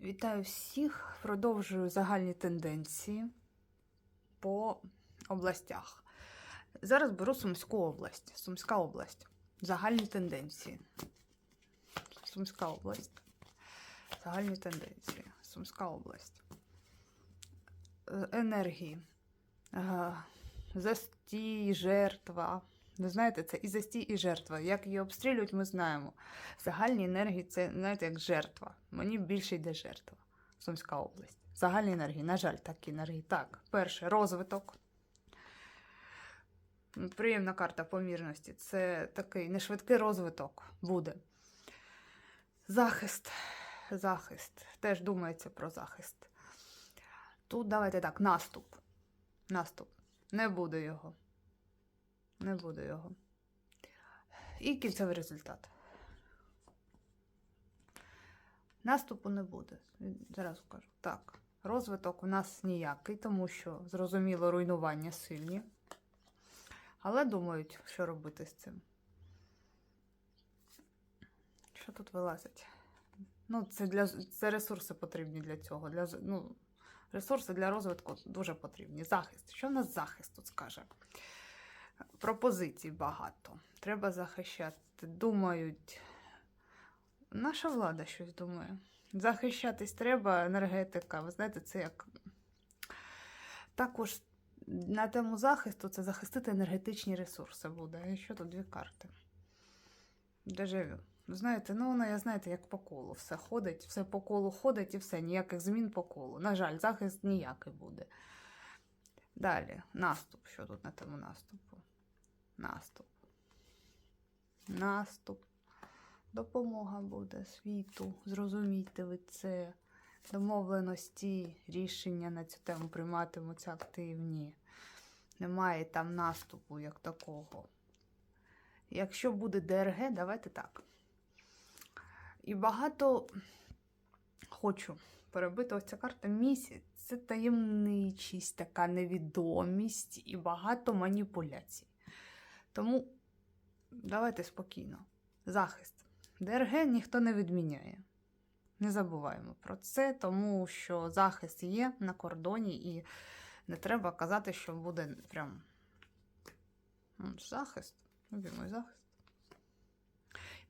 Вітаю всіх. Продовжую загальні тенденції по областях. Зараз беру Сумську область. Сумська область. Загальні тенденції. Сумська область. Загальні тенденції. Сумська область. Е, Енергії. Е, Застій, жертва. Ви знаєте, це і застій, і жертва. Як її обстрілюють, ми знаємо. Загальні енергії це, знаєте, як жертва. Мені більше йде жертва. Сумська область. Загальні енергії, на жаль, такі енергії. Так, перше розвиток. Приємна карта помірності. Це такий нешвидкий розвиток буде. Захист. Захист. Теж думається про захист. Тут давайте так, наступ. Наступ. Не буде його. Не буде його. І кінцевий результат. Наступу не буде. Зараз кажу. Так, розвиток у нас ніякий, тому що зрозуміло руйнування сильні. Але думають, що робити з цим. Що тут вилазить? Ну, це, для, це ресурси потрібні для цього. Для, ну, ресурси для розвитку дуже потрібні. Захист. Що в нас захист тут скаже? Пропозицій багато. Треба захищати. Думають. Наша влада щось думає. Захищатись треба, енергетика. Ви знаєте, це як. Також на тему захисту це захистити енергетичні ресурси буде. І що тут дві карти? Дежавю. Знаєте, ну вона, я знаєте, як по колу. Все ходить, все по колу ходить і все, ніяких змін по колу. На жаль, захист ніякий буде. Далі, наступ. Що тут на тему наступу? Наступ. Наступ. Допомога буде світу. Зрозумійте ви це. Домовленості, рішення на цю тему прийматимуться активні. Немає там наступу як такого. Якщо буде ДРГ, давайте так. І багато хочу перебити ось ця карта місяць. Це таємничість, така невідомість і багато маніпуляцій. Тому давайте спокійно. Захист. ДРГ ніхто не відміняє. Не забуваємо про це, тому що захист є на кордоні, і не треба казати, що буде прям захист. Любимий захист.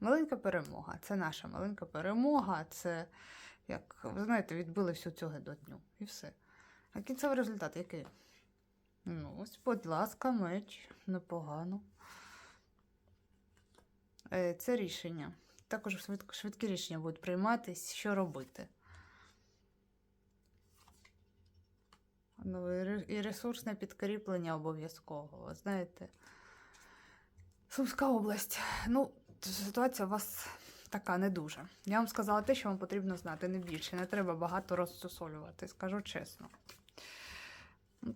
Маленька перемога. Це наша маленька перемога. Це, як ви знаєте, відбили всю цього до дню. І все. А кінцевий результат який? Ось, будь ласка, меч. Непогано. Е, Це рішення. Також швидкі рішення будуть прийматись, що робити. Ну, і ресурсне підкріплення обов'язково. Знаєте. Сумська область. Ну, ситуація у вас така не дуже. Я вам сказала те, що вам потрібно знати, не більше. Не треба багато розсусолювати, скажу чесно.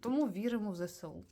Тому віримо в ЗСУ.